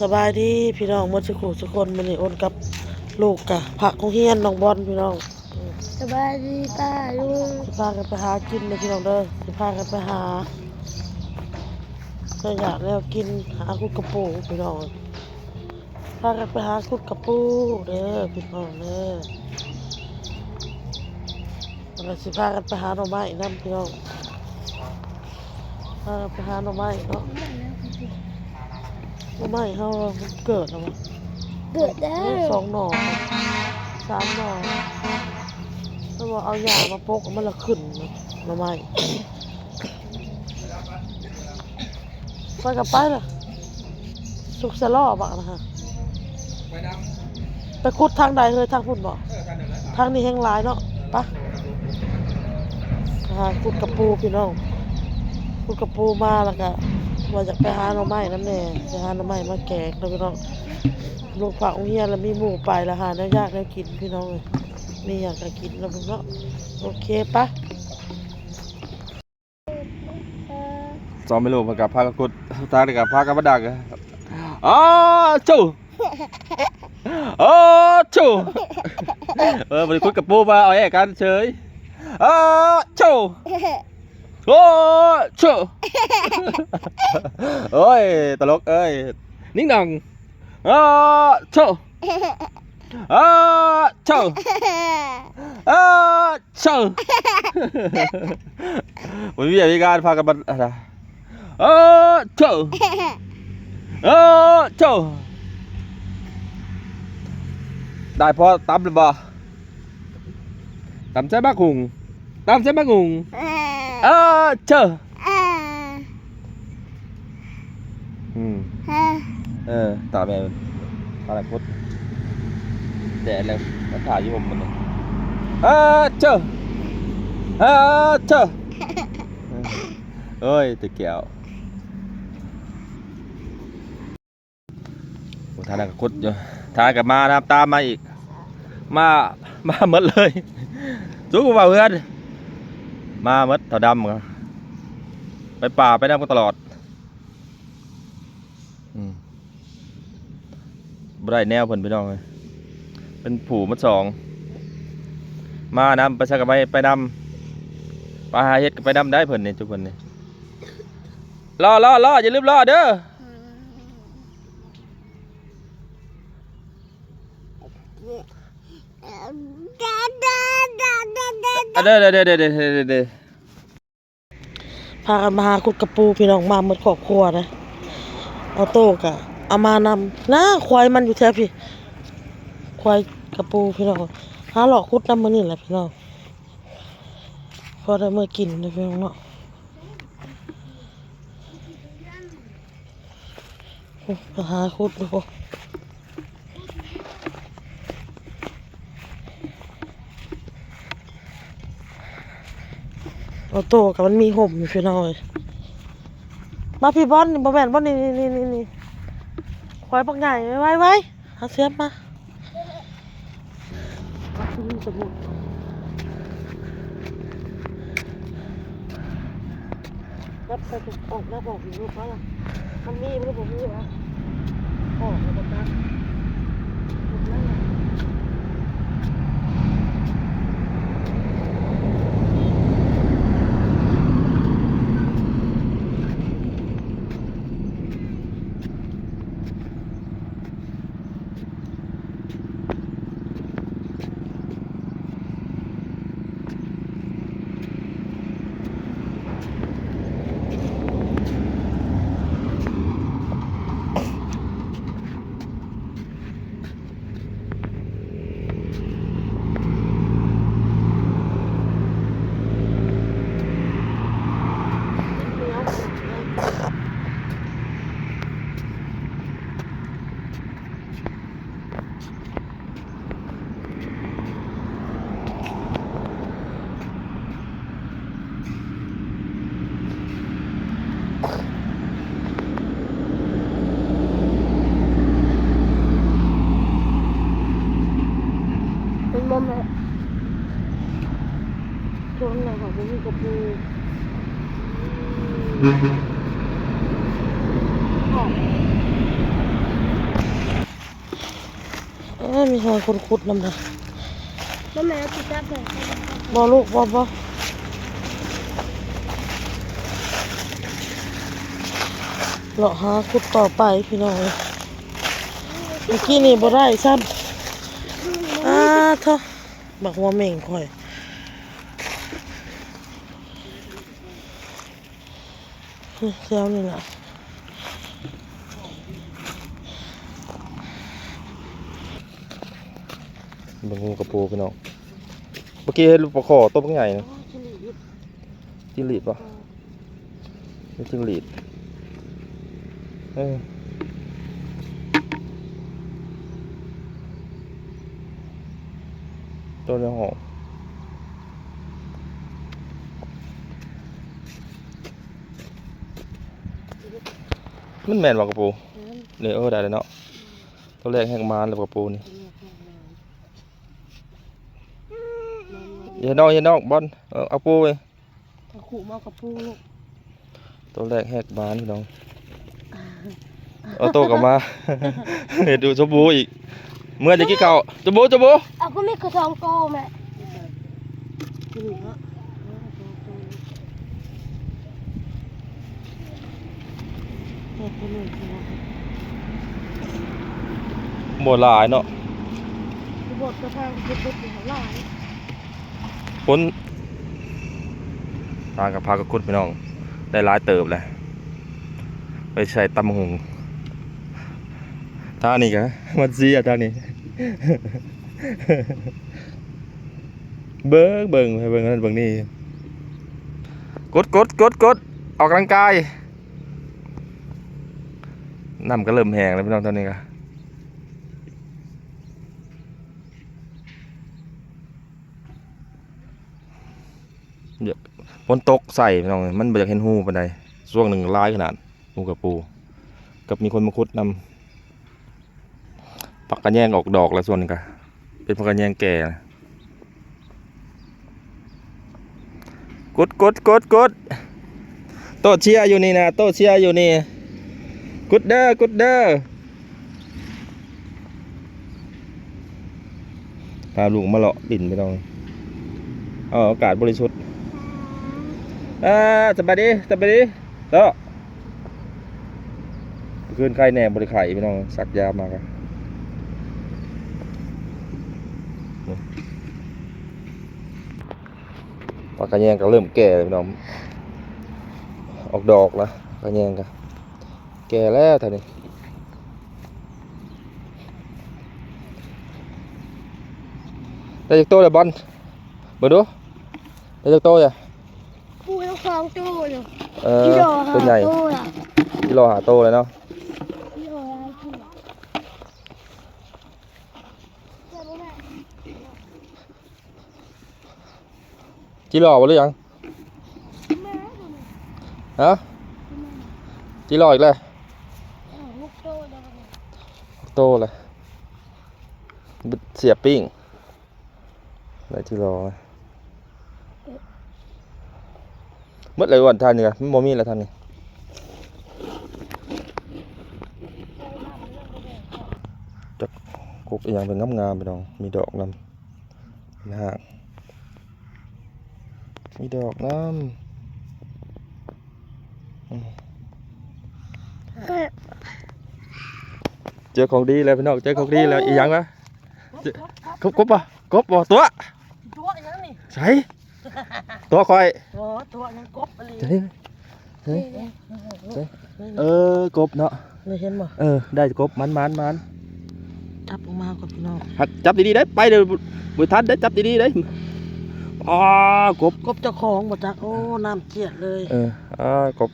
สบายดีพี่น้องหมดสุขุทุกคนมันนี่โอนกับลูกกะผักของเฮียนน้องบอลพี่น้องสบายดีป้าลุงสิพากันไปหากินเลยพี่น้องเด้อสิพากันไปหาก็อยากแล้วกินหาคุดกระปูพี่น้องพากันไปหาคุดกระปูเด้อพี่น้องเด้อแล้วก็สิพากันไปหาหน่อไม้นํพี่น้องพากันไปหาหน่อไม้เนาะ หน่อไม้เฮามันเกิดแล้วมั้เกิดได้ได้สองหน่อสามหน่อถ้าว่าเอายามาปกมันละขึ้นนะมาใหม่ไปกับไปเลยสุกสะล่อบักนะฮะไปคุดทางใดเลยทางพุ่นบอกทางนี้แห้งหลายเนาะไปะหาคุดกระปูพี่น้องคุดกระปูมาแล้วก็ ว่าจะไปหาหน่อไม้น้ำแน่ไปหาหน่อไม้มาแกงแล้วพี่น้องลูกผักองเฮียแล้วมีหมูไปแล้วหาแล้วยากแล้วกินพี่น้องเลยมีอยากจะกินแล้วมันก็โอเคปะจอมไม่รู้มันกับพากกุดตากับพากระดักอะอ๋อจู่อ๋อจู่เออมันคุยกับปูมาเอาแอกันเฉยอ๋อจู่ โอ้จู่โอ้ยตลกเอ้ยนิ่งหน่องอ๋อจู่อ๋อจู่อ๋อจู่มันมีอะไรการพากันมาอะไรเออเจ้าเออเจ้าได้พอตำหรือบ่ตำใช่มะกุงตำใช่มะกุง เออเจ้าอืมเออตาแม่มันอะไรพุทธแดดแล้วมันถ่ายอยู่ผมมันเลยเออเจ้าเออเจ้าเอ้ยตะเกียวโอ้ทานกับคุดอยู่ทานกับมานะครับตามมาอีก มา มาหมดเลยสู้กับเพื่อน มาหมดเท่าดำครับไปป่าไปดำกันตลอดอืมบ่ได้แนวเพิ่นพี่น้องเลยเป็นผูมัดสอง มานำไปสักกับไปไปนำไปหาเฮ็ดกับไปนำได้เพิ่นนี่ทุกคนนี่รอรอรออย่าลืมรอเด้ออะเด้ อเด้อเด้อเด้อเด้อเด้อเด้อพากันมาหาคุดกระปูพี่น้องมาหมดครอบครัวนะเอาโต้กะเอามานำนะควายมันอยู่แท้พี่ ควายกระปูพี่น้องหาหลอกคุดน้ำมันนี่แหละพี่น้องพอได้เมื่อกินนะพี่น้องเนาะหาคุดดู พอโต้กับมันมีห่มอยู่พี่น้อยมาพี่บอลนี่บอแมนบอลนี่นี่นี่นี่ควายปักใหญ่ไว้ไว้เอาเสียบมาเอาขึ้นจมูกรับไปถูกออกหน้าบอกอยู่ลูกเขาล่ะมันมีมันก็บอกมีวะออกแล้วก็ตัดหมดแล้วล่ะ เป็นบ่แม่ช่วงไหนของผมมีกระปูยมีหอยคนขุดนำนะแล้วแม่ติดตามเลยบ่ลูกบ่บ่เลาะหาขุดต่อไปพี่น้องเอ้ยเมื่อกี้นี่บ่ได้ซ้ำอ้า เถอะบักหัวเหม่งข่อยนี่แถวนี่ล่ะบิ่งงูกระปูพี่น้องเมื่อกี้เห็นลูกปลาขอตัวเป็นไงนะจิ้งหรีดปะไม่จิ้งหรีดเออ ตัวเนี้ยหอมมันแม่นว่ากระปูเนี่ยเออได้เลยเนาะตัวแรกแห้งมานเลยกระปูนี่อย่านอกอย่านอกบอลเอาเอาปูไปเอาขู่มากับปูลูกตัวแรกแหกบานพี่น้องเอาโตกลับมาเห็นดูจบูอีก เมื่อจะกี้เก่าจบูจบูเอาก็ไม่กระทองโตแม่นี่ฮะเฮ็ดให้ลูกพี่น้องหมดหลายเนาะสิบดกระทางเฮ็ดเฮ็ดอยู่หลายฝนทางกับพากระกุดพี่น้อง ได้หลายเติบเลยไปใส่ตำหงท่านี่กะมันเสียท่านี่ เบิ้งเบิ้งเบิ้งนั่นเบิ้งนี่กดกดกดกดออกกำลังกายน้ำก็เริ่มแห้งแล้วพี่น้องตอนนี้ก็เดี๋ยวฝนตกใส่พี่น้องมันบ่อยากเห็นหูปานใดช่วงหนึ่งร้ายขนาดหูกับปู กับมีคนมาคุดนำ กระแยงออกดอกแล้วส่วนนึงก็เป็นปักกระแยงแก่กดกดกดกดโตเชียอยู่นี่นะโตเชียอยู่นี่กดเด้อกดเด้อพาลุงมาเลาะดินไปตองเอาอากาศบริสุทธิ์อ่าสบายดีสบายดีโตะคืนไข้แหน่บริไข่พี่น้องสักยามากัน ปากกระแยงก็เริ่มแก่แล้วพี่น้องออกดอกแล้วกระแยงก็แก่แล้วท่านี้ได้จากโตเลยบอลเบิ่งดูได้จากโตเลยปูต้องคลองตู้อยู่เออกิโลหาตัวใหญ่ตู้อะกิโลหาโตเลยเนาะ กิโลหาตู้เจ้าแม่ กิโลบ่หรือยังฮะกิโลอีกเลยโตเลยเสียบปิ้งได้กิโลไหมหมดเลยวันทานนี่กะมันบ่มีแล้วทานนี่จะกบอีหยังเป็นงามๆไปน้องมีดอกนำนะฮะ มีดอกน้ำอืมเจอของดีแล้วพี่น้องเจอของดีแล้วอีหยังวะเจอกบกบป่ะกบบ่ตัวตัวยังนี่ใช่ตัวคอยโอ้ตัวยังกบอะไรใช่ใช่ใช่เออกบเนาะนี่เห็นบ่เออได้กบมันมันมันจับออกมาก่อนพี่น้องหักจับดีๆได้ไปเดี๋ยวบุญทันได้จับดีๆได้ อ๋อกบกบเจ้าของบ่จักโอ้ น้ำเจียดเลย เอออ่ากบ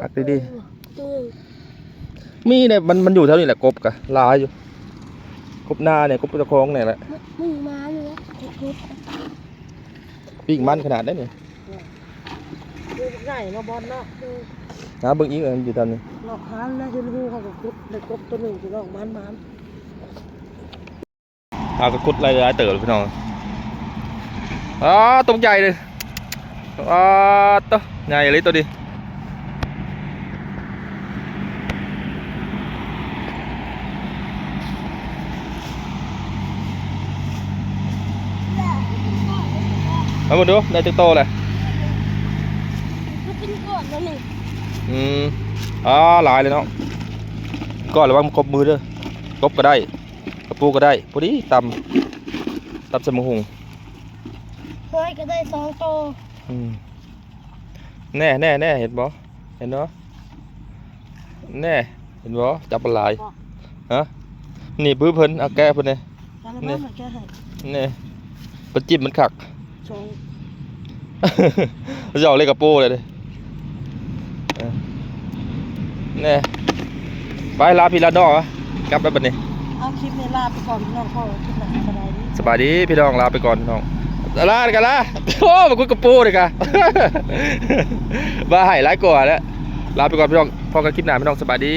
หักดีตู้ๆมีเนี่ยมันมันอยู่แถวนี้แหละกบกะลายอยู่กบนาเนี่ยกบเจ้าของเนี่ยแหละมึงมาเลยคุดปิ้งมันขนาดได้เนี่ยดูใหญ่เนาะบอลเนาะดูนะเบิ่งอีกอันอยู่ตอนนี้หลอกหันแล้วเห็นหูเขาก็กุดได้กบตัวหนึ่งพี่น้องมันมันอากระคุดลายลายเต๋อเลยพี่น้อง đó, tung chạy đi. Đó to ngày lấy tôi đi. Đó, một đứa, đây tôi tô này. Ừ. Đó, lại lên nó coi là băng cột mưa đó. Cột cả đây. Cột cua cả đây. Cột đi tầm tầm xem một hùng. เลยเนาะก็ระวังมันกบมือเด้อกบก็ได้กระปูก็ได้พอดีตำตำสมุหุงเฮ้ยก็ได้สองโตอืมแน่แน่แน่เห็นบ่เห็นเนาะแน่เห็นบ่จับปลาไหลายฮะนี่บื้อเพิ่นเอาแก้เพิ่นเลยการละมันแก้ให้นี่ปลาจิ้มมันขักชงจะเอาเลยกระปูเลยดิเออแน่ไปลาพี่ลาน้องอะกลับไปบัดนี้เอาคลิปนี้ลาไปก่อนพี่น้องพ่อคลิปหน้าสบายดีสบายดีพี่น้องลาไปก่อนพี่น้อง ลากันละโอ้มาคุยกับปูเลยกะบ้าให้ร้ายกว่าแล้วลาไปก่อนพี่น้องพอกันคลิปหน้าพี่น้องสบายดี